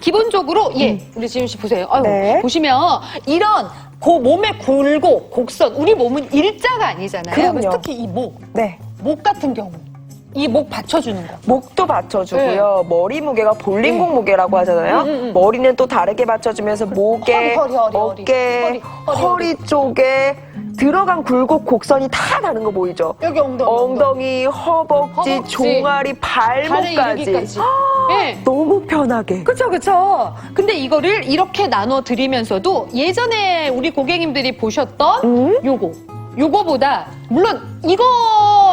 기본적으로 예, 우리 지윤 씨 보세요. 아유, 네. 보시면 이런 고 몸의 굴곡, 곡선, 우리 몸은 일자가 아니잖아요. 그럼요. 특히 이 목, 네. 목 같은 경우 이 목 받쳐주는 거. 목도 받쳐주고요. 머리 무게가 볼링공 무게라고 하잖아요. 네. 음, 음, 음. 머리는 또 다르게 받쳐주면서 목에, 허리, 허리, 허리, 허리. 어깨, 허리, 허리, 허리, 쪽에 들어간 굴곡 곡선이 다 다른 거 보이죠? 여기 엉덩이. 엉덩이, 허벅지, 허벅지, 종아리, 발에 발목까지. 이르기까지. 예. 너무 편하게. 그쵸, 그쵸. 근데 이거를 이렇게 나눠 드리면서도 예전에 우리 고객님들이 보셨던 음? 요거. 요거보다, 물론 이거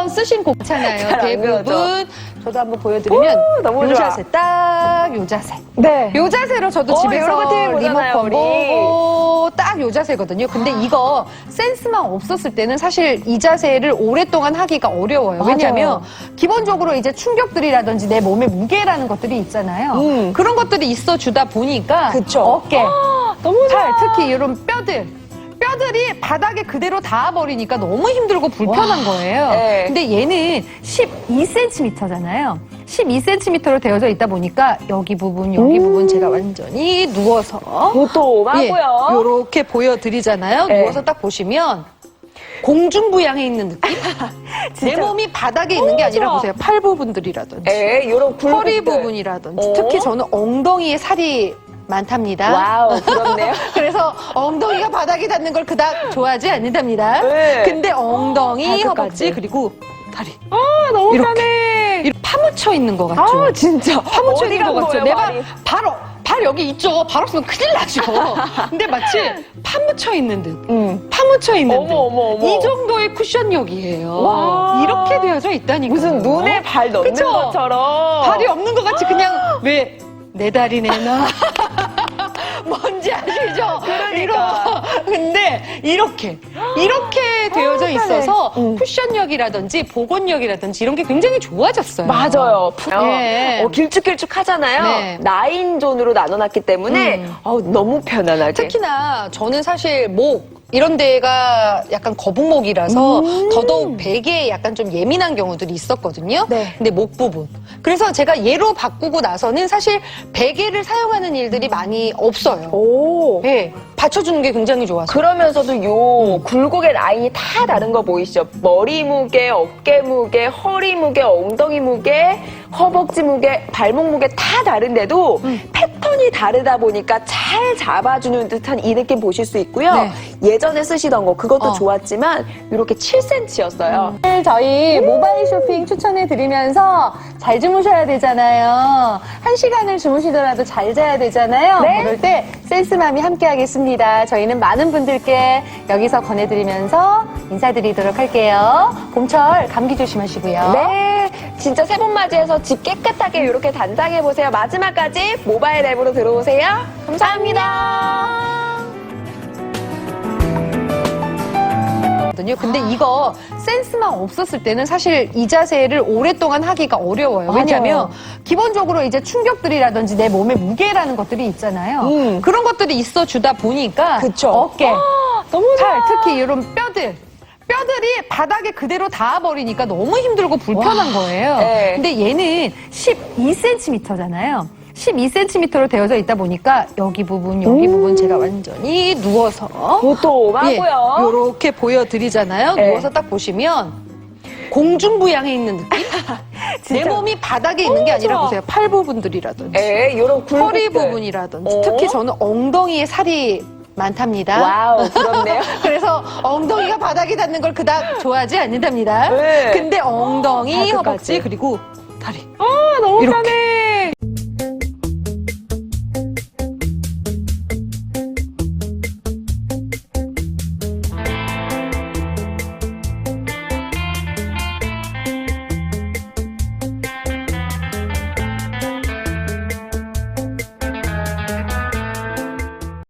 쓰신 곡잖아요. 잘안 대부분. 저도 한번 보여드리면. 오, 너무 요 좋아. 자세, 딱 요 자세. 네. 요 자세로 저도 어, 집에서 여러 보잖아요, 리모컨 우리. 아. 보고 딱 요 자세거든요. 근데 이거 센스만 없었을 때는 사실 이 자세를 오랫동안 하기가 어려워요. 왜냐하면 기본적으로 이제 충격들이라든지 내 몸의 무게라는 것들이 있잖아요. 음. 그런 것들이 있어 주다 보니까 그쵸. 어깨, 너무 팔, 특히 이런 뼈들. 뼈들이 바닥에 그대로 닿아버리니까 너무 힘들고 불편한 와. 거예요. 네. 근데 얘는 12cm잖아요. 12cm로 되어져 있다 보니까 여기 부분, 여기 음. 부분 제가 완전히 누워서 도톰하고요. 이렇게 보여드리잖아요. 네. 누워서 딱 보시면 공중부양해 있는 느낌? 내 몸이 바닥에 있는 게 아니라 좋아. 보세요. 팔 부분들이라든지 예, 요런 굴곡들. 허리 부분이라든지 어? 특히 저는 엉덩이에 살이 많답니다. 와우, 부럽네요. 그래서 엉덩이가 바닥에 닿는 걸 그닥 좋아하지 않는답니다. 네. 근데 엉덩이. 허벅지 그리고 다리 아, 너무 이렇게. 편해. 이렇게 파묻혀 있는 것 같죠? 아, 진짜. 파묻혀 있는 것 같죠? 내가 말이? 바로 발 여기 있죠. 발 없으면 큰일 나죠. 근데 마치 파묻혀 있는 듯. 음. 파묻혀 있는 어머, 듯. 어머, 어머. 이 정도의 쿠션력이에요. 와. 이렇게 되어져 있다니까. 무슨 눈에 발 넣는 그쵸? 것처럼. 발이 없는 것 같이 그냥 왜 내 다리 내놔. 뭔지 아시죠? 그러니까. 근데 이렇게 이렇게 되어져 편해. 있어서 음. 쿠션력이라든지 복원력이라든지 이런 게 굉장히 좋아졌어요. 맞아요. 예. 어, 길쭉길쭉 하잖아요. 네. 나인존으로 나눠놨기 때문에 음. 어우, 너무 편안하게. 특히나 저는 사실 목 이런 데가 약간 거북목이라서 음. 더더욱 베개에 약간 좀 예민한 경우들이 있었거든요. 네. 근데 목 부분. 그래서 제가 얘로 바꾸고 나서는 사실 베개를 사용하는 일들이 많이 없어요. 오. 예, 받쳐주는 게 굉장히 좋아서. 그러면서도 요 굴곡의 라인이 다 다른 거 보이시죠? 머리 무게, 어깨 무게, 허리 무게, 엉덩이 무게, 허벅지 무게, 발목 무게 다 다른데도 음. 패턴이 다르다 보니까 잘 잡아주는 듯한 이 느낌 보실 수 있고요. 네. 예전에 쓰시던 거 그것도 어. 좋았지만 이렇게 7cm였어요. 오늘 저희 모바일 쇼핑 추천해 드리면서 잘 주무셔야 되잖아요. 한 시간을 주무시더라도 잘 자야 되잖아요. 네. 그럴 때 센스맘이 함께 하겠습니다. 저희는 많은 분들께 여기서 권해드리면서 인사드리도록 할게요. 봄철 감기 조심하시고요. 네, 진짜 새봄 맞이해서 집 깨끗하게 이렇게 단장해 보세요. 마지막까지 모바일 앱으로 들어오세요. 감사합니다. 거든요. 근데 이거 센스만 없었을 때는 사실 이 자세를 오랫동안 하기가 어려워요. 맞아요. 왜냐하면 기본적으로 이제 충격들이라든지 내 몸의 무게라는 것들이 있잖아요. 음. 그런 것들이 있어 주다 보니까 그쵸. 어깨, 너무 팔, 특히 이런 뼈들. 뼈들이 바닥에 그대로 닿아버리니까 너무 힘들고 불편한 거예요. 네. 근데 얘는 12cm잖아요. 12cm로 되어져 있다 보니까 여기 부분, 여기 음. 부분 제가 완전히 누워서 도톰하고요. 이렇게 보여드리잖아요. 네. 누워서 딱 보시면 공중부양해 있는 느낌? 내. 몸이 바닥에 있는 게 아니라. 보세요. 팔 부분들이라든지 예, 요런 굴곡들. 허리 부분이라든지 어? 특히 저는 엉덩이에 살이 많답니다. 와우, 부럽네요. 그래서 엉덩이가 바닥에 닿는 걸 그닥 좋아하지 않는답니다. 네. 근데 엉덩이, 가슴까지. 허벅지 그리고 다리 아, 너무 이렇게. 편해.